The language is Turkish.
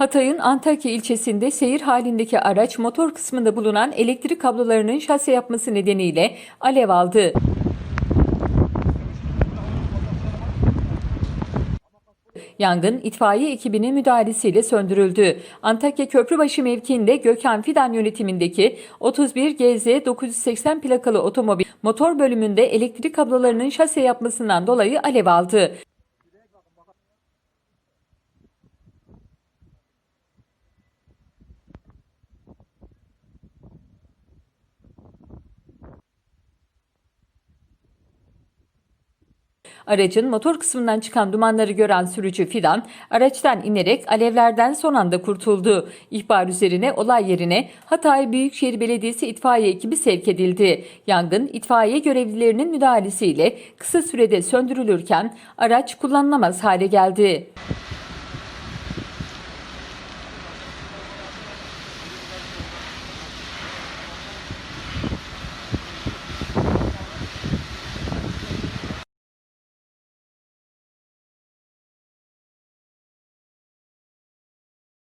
Hatay'ın Antakya ilçesinde seyir halindeki araç motor kısmında bulunan elektrik kablolarının şase yapması nedeniyle alev aldı. Yangın itfaiye ekibinin müdahalesiyle söndürüldü. Antakya Köprübaşı mevkiinde Gökhan Fidan yönetimindeki 31 GZ 980 plakalı otomobil motor bölümünde elektrik kablolarının şase yapmasından dolayı alev aldı. Aracın motor kısmından çıkan dumanları gören sürücü Fidan, araçtan inerek alevlerden son anda kurtuldu. İhbar üzerine olay yerine Hatay Büyükşehir Belediyesi itfaiye ekibi sevk edildi. Yangın itfaiye görevlilerinin müdahalesiyle kısa sürede söndürülürken araç kullanılamaz hale geldi.